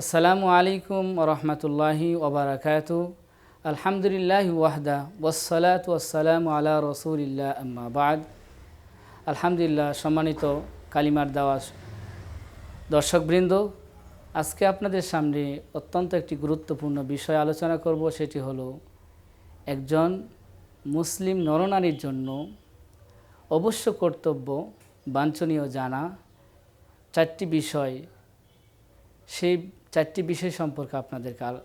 আসসালামু আলাইকুম রহমতুল্লাহি ওবরাকাত। আলহামদুলিল্লাহ ওয়াহদা ওয়াসালাত ওয়াসালাম আলা রসুলিল্লাহ আম্মাবাদ আলহামদুলিল্লাহ, সম্মানিত কালিমার দাওয়াস দর্শকবৃন্দ, আজকে আপনাদের সামনে অত্যন্ত একটি গুরুত্বপূর্ণ বিষয় আলোচনা করব, সেটি হলো একজন মুসলিম নরনারীর জন্য অবশ্য কর্তব্য বাঞ্ছনীয় জানা চারটি বিষয়। সেই চারটি বিষয় সম্পর্কে আপনাদেরকে আল-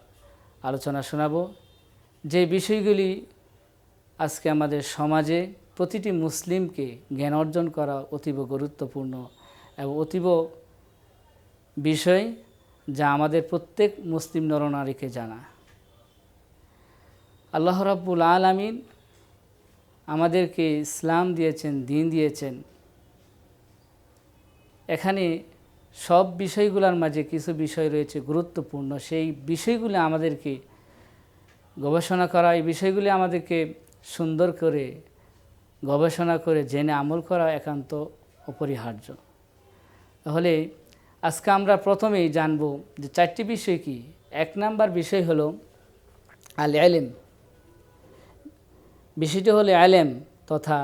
আলোচনা শোনাবো। যে বিষয়গুলি আজকে আমাদের সমাজে প্রতিটি মুসলিমকে জ্ঞান অর্জন করা অতীব গুরুত্বপূর্ণ এবং অতীব বিষয় যা আমাদের প্রত্যেক মুসলিম নরনারীকে জানা। আল্লাহ রাব্বুল আলামিন আমাদেরকে ইসলাম দিয়েছেন, দিন দিয়েছেন। এখানে সব বিষয়গুলোর মাঝে কিছু বিষয় রয়েছে গুরুত্বপূর্ণ। সেই বিষয়গুলি আমাদেরকে গবেষণা করা, এই বিষয়গুলি আমাদেরকে সুন্দর করে গবেষণা করে, জেনে আমল করা একান্ত অপরিহার্য। তাহলে আজকে আমরা প্রথমেই জানব যে চারটি বিষয় কি। এক নাম্বার বিষয় হলো আল আলেম বিষয়টি হলো আলেম তথা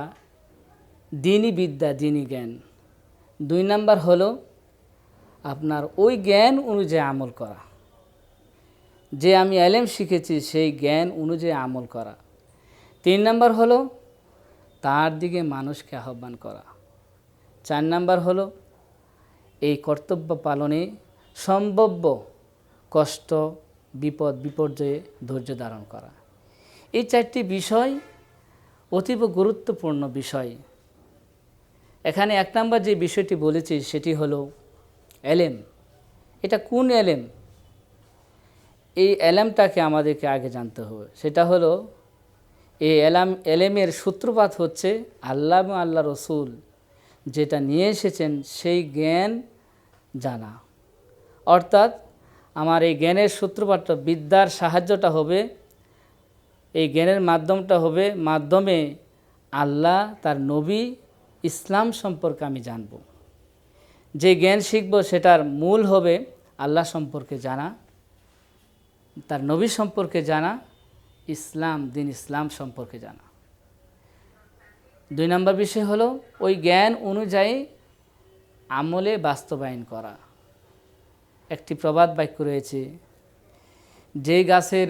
দিনী বিদ্যা, দিনী জ্ঞান। দুই নাম্বার হলো আপনার ওই জ্ঞান অনুযায়ী আমল করা। যে আমি এলেম শিখেছি, সেই জ্ঞান অনুযায়ী আমল করা। তিন নাম্বার হলো, তার দিকে মানুষকে আহ্বান করা। চার নাম্বার হলো, এই কর্তব্য পালনে সম্ভাব্য কষ্ট, বিপদ, বিপর্যয়ে ধৈর্য ধারণ করা। এই চারটি বিষয় অতীব গুরুত্বপূর্ণ বিষয়। এখানে এক নম্বর যে বিষয়টি বলেছি, সেটি হলো এলেম। এটা কোন এলেম? এই এলেমটাকে আমাদেরকে আগে জানতে হবে। সেটা হলো, এই এলাম, এলেমের সূত্রপাত হচ্ছে আল্লাহ আল্লাহ রসুল যেটা নিয়ে এসেছেন সেই জ্ঞান জানা। অর্থাৎ আমার এই জ্ঞানের সূত্রপাতটা, বিদ্যার সাহায্যটা হবে, এই জ্ঞানের মাধ্যমটা হবে মাধ্যমে আল্লাহ তার নবী ইসলাম সম্পর্কে আমি জানব। যে জ্ঞান শিখব সেটার মূল হবে আল্লাহ সম্পর্কে জানা, তার নবী সম্পর্কে জানা, ইসলাম, দিন ইসলাম সম্পর্কে জানা। দুই নম্বর বিষয় হলো, ওই জ্ঞান অনুযায়ী আমলে বাস্তবায়ন করা। একটি প্রবাদ বাক্য রয়েছে, যে গাছের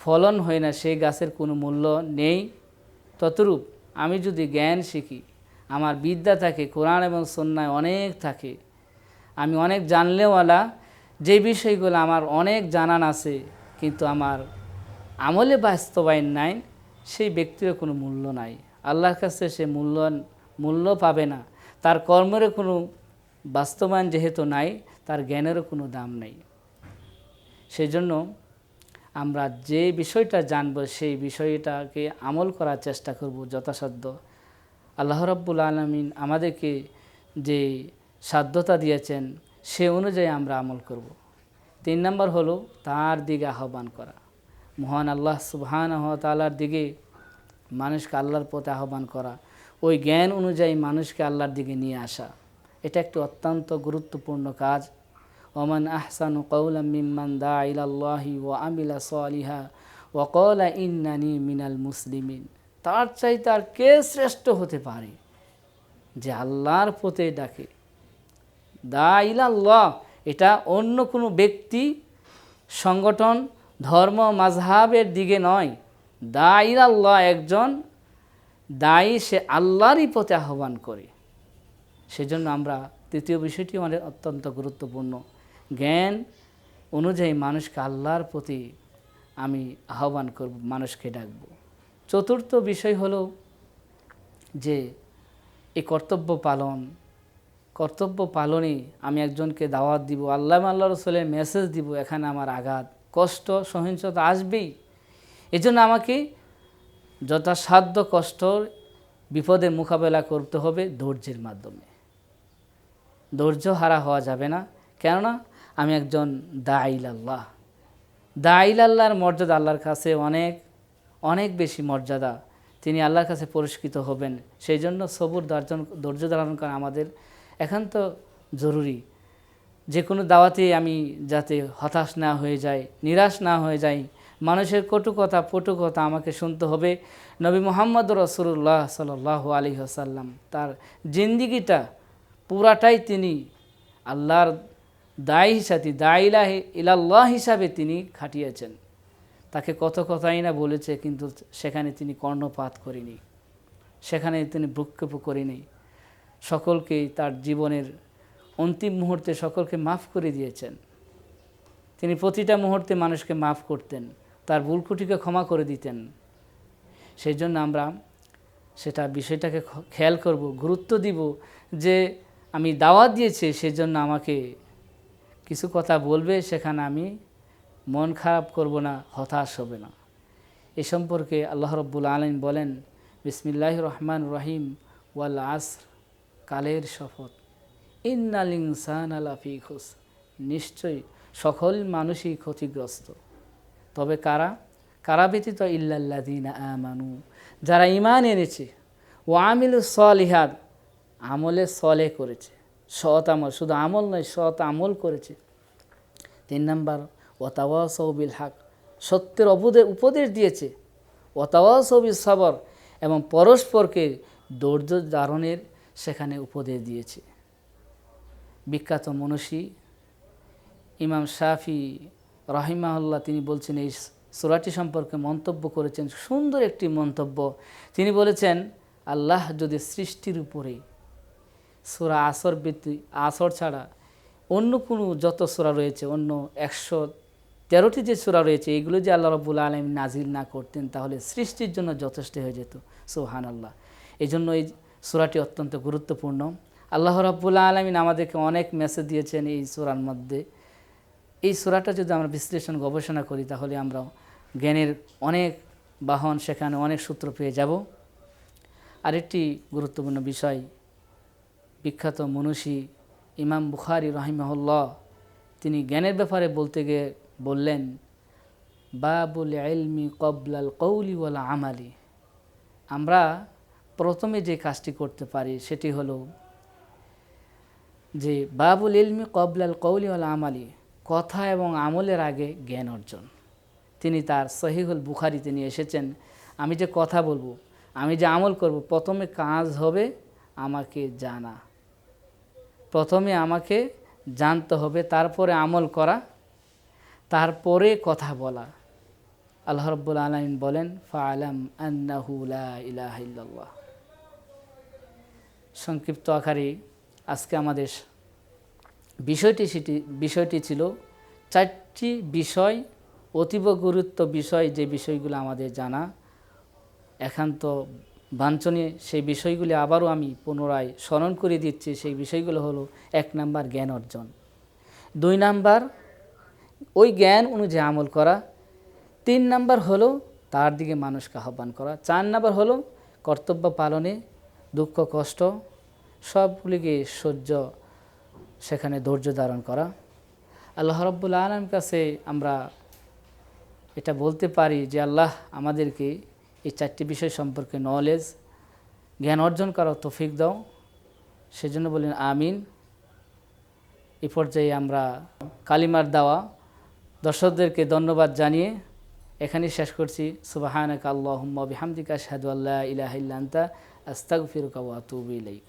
ফলন হয় না সেই গাছের কোনো মূল্য নেই। ততরূপ আমি যদি জ্ঞান শিখি আমার বিদ্যা থাকে, কোরআন এবং সন্ন্যায় অনেক থাকে। আমি অনেক জানলেওয়ালা যে বিষয়গুলো আমার অনেক জানান আছে, কিন্তু আমার আমলে বাস্তবায়ন নাই, সেই ব্যক্তিরও কোনো মূল্য নাই। আল্লাহর কাছে সে মূল্য মূল্য পাবে না। তার কর্মেরও কোনো বাস্তবায়ন যেহেতু নাই, তার জ্ঞানেরও কোনো দাম নেই। সেজন্য আমরা যে বিষয়টা জানব, সেই বিষয়টাকে আমল করার চেষ্টা করব যথাসাধ্য। আল্লাহ রাব্বুল আলমিন আমাদেরকে যে সাধ্যতা দিয়েছেন, সে অনুযায়ী আমরা আমল করব। তিন নম্বর হলো তার দিকে আহ্বান করা। মহান আল্লাহ সুবহান তালার দিকে মানুষকে আল্লাহর পথে আহ্বান করা। ওই জ্ঞান অনুযায়ী মানুষকে আল্লাহর দিকে নিয়ে আসা। এটা একটি অত্যন্ত গুরুত্বপূর্ণ কাজ। ওমান আহসানু কৌলা মিম্মান দা ইলাল্লাহি ও আমিলা সালিহা ও কৌলা ইন্নানি মিনাল মুসলিমিন। তার চাইতে আর কে শ্রেষ্ঠ হতে পারে? যে আল্লাহর পথে ডাকে। দা ইলাল্লাহ, এটা অন্য কোনো ব্যক্তি, সংগঠন, ধর্ম মাঝহাবের দিকে নয়। দা ইলাল্লাহ একজন, দায়ী সে আল্লাহরই পথে আহ্বান করে। সেজন্য আমরা তৃতীয় বিষয়টি আমাদের অত্যন্ত গুরুত্বপূর্ণ। জ্ঞান অনুযায়ী মানুষকে আল্লাহর প্রতি আমি আহ্বান করব, মানুষকে ডাকব। চতুর্থ বিষয় হলো যে এই কর্তব্য পালন, কর্তব্য পালনে আমি একজনকে দাওয়াত দিব, আল্লাহ আল্লাহ রসুলের মেসেজ দিব, এখানে আমার আঘাত, কষ্ট, সহিংসতা আসবেই। এজন্য আমাকে যথাসাধ্য কষ্ট বিপদের মোকাবেলা করতে হবে ধৈর্যের মাধ্যমে। ধৈর্য হারা হওয়া যাবে না, কেননা আমি একজন দাইল আল্লাহ দাইল আল্লাহর মর্যাদা আল্লাহর কাছে অনেক। অনেক বেশি মর্যাদা। তিনি আল্লাহর কাছে পুরস্কৃত হবেন। সেই জন্য সবুর দর্জন, ধৈর্য ধারণ করা আমাদের একান্ত জরুরি। যে কোনো দাওয়াতে আমি যাতে হতাশ না হয়ে যাই, নিরাশ না হয়ে যাই, মানুষের কটু কথা পটু কথা আমাকে শুনতে হবে নবী মোহাম্মদ রসুল্লাহ সাল আলী আসাল্লাম তার জিন্দিগিটা পুরাটাই তিনি আল্লাহর দায় হিসাবে দায়িলাহ ইলাল্লাহ হিসাবে তিনি খাটিয়েছেন। তাকে কত কথাই না বলেছে, কিন্তু সেখানে তিনি কর্ণপাত করেনি। সেখানে তিনি ভ্রুক্ষেপ করেনি। সকলকেই তার জীবনের অন্তিম মুহূর্তে সকলকে মাফ করে দিয়েছেন। তিনি প্রতিটা মুহূর্তে মানুষকে মাফ করতেন, তার ভুলকুটিকে ক্ষমা করে দিতেন। সেই জন্য আমরা সেটা বিষয়টাকে খেয়াল করব, গুরুত্ব দিব যে আমি দাওয়াত দিয়েছি, সেজন্য আমাকে কিছু কথা বলবে, সেখানে আমি মন খারাপ করব না, হতাশ হবে না। এ সম্পর্কে আল্লাহ রব্বুল আলম বলেন বিসমিল্লাহ রহমান রহিম, ওয়াল আসর, কালের শপথ। ইন্নাল ইনসান আলাফি খুস নিশ্চয়ই সকল মানুষই ক্ষতিগ্রস্ত। তবে কারা? কারা ব্যতীত ইল্লাল্লাদিনা যারা ইমান এনেছে, ও আমিল সলিহাদ আমলে সলে করেছে। সৎ আমল, শুধু আমল নয়, সৎ আমল করেছে। তিন নাম্বার ওতাওয়াসবিল হাক, সত্যের অপদে উপদেশ দিয়েছে। ওতাওয়াসবিল সবর, এবং পরস্পরকে ধৈর্য ধারণের সেখানে উপদেশ দিয়েছে। বিখ্যাত মনীষী ইমাম শাফি রাহিমাহুল্লাহ, তিনি বলছেন, এই সুরাটি সম্পর্কে মন্তব্য করেছেন, সুন্দর একটি মন্তব্য। তিনি বলেছেন, আল্লাহ যদি সৃষ্টির উপরে সুরা আসর ব্যক্তি আসর ছাড়া অন্য কোনো যত সুরা রয়েছে, অন্য একশো তেরোটি যে সুরা রয়েছে, এগুলো যে আল্লাহ রবুল আলম নাজিল না করতেন, তাহলে সৃষ্টির জন্য যথেষ্ট হয়ে যেত। সোহান আল্লাহ এই জন্য এই সুরাটি অত্যন্ত গুরুত্বপূর্ণ। আল্লাহ রব্বুল আলমিন আমাদেরকে অনেক মেসেজ দিয়েছেন এই সুরার মধ্যে। এই সুরাটা যদি আমরা বিশ্লেষণ, গবেষণা করি, তাহলে আমরা জ্ঞানের অনেক বাহন, সেখানে অনেক সূত্র পেয়ে যাব। আরেকটি গুরুত্বপূর্ণ বিষয়, বিখ্যাত মনীষী ইমাম বুখারি রহিমহল্লা তিনি জ্ঞানের ব্যাপারে বলতে গিয়ে বললেন, বাবুল এলমি কবলাল কৌলি ওয়ালা আমালি। আমরা প্রথমে যে কাজটি করতে পারি সেটি হলো যে, বাবুল ইলমি কবলাল কৌলি ওয়ালা আমালি, কথা এবং আমলের আগে জ্ঞান অর্জন। তিনি তার সহিহুল বুখারিতে নিয়ে এসেছেন, আমি যে কথা বলব, আমি যে আমল করব, প্রথমে কাজ হবে আমাকে জানা। প্রথমে আমাকে জানতে হবে, তারপরে আমল করা তারপরে কথা বলা। আল্লাহ রব্বুল আলমিন বলেন ফালাম আন্নাহু লা সংক্ষিপ্ত আকারে আজকে আমাদের বিষয়টি সেটি, বিষয়টি ছিল চারটি বিষয়, অতীব গুরুত্ব বিষয় যে বিষয়গুলো আমাদের জানা। একান্ত বাঞ্ছনীয় সেই বিষয়গুলি আবারও আমি পুনরায় স্মরণ করে দিচ্ছি। সেই বিষয়গুলো হলো এক নাম্বার জ্ঞান অর্জন। দুই নাম্বার ওই জ্ঞান অনুযায়ী আমল করা। তিন নাম্বার হলো তার দিকে মানুষকে আহ্বান করা। চার নাম্বার হলো কর্তব্য পালনে দুঃখ, কষ্ট সবগুলিকে সহ্য সেখানে ধৈর্য ধারণ করা। আল্লাহ রব্বুল আলম কাছে আমরা এটা বলতে পারি যে, আল্লাহ আমাদেরকে এই চারটি বিষয় সম্পর্কে নলেজ জ্ঞান অর্জন করার তৌফিক দাও। সেজন্য বলেন আমিন। এ পর্যায়ে আমরা কালিমার দাওয়া দর্শকদেরকে ধন্যবাদ জানিয়ে এখানেই শেষ করছি। সুবাহানক আল্লাহ বিহামদিকা শাহাদ ইলাহ ইলাহা ইল্লা আনতা আস্তাগফিরুকা ওয়া ইলাইক।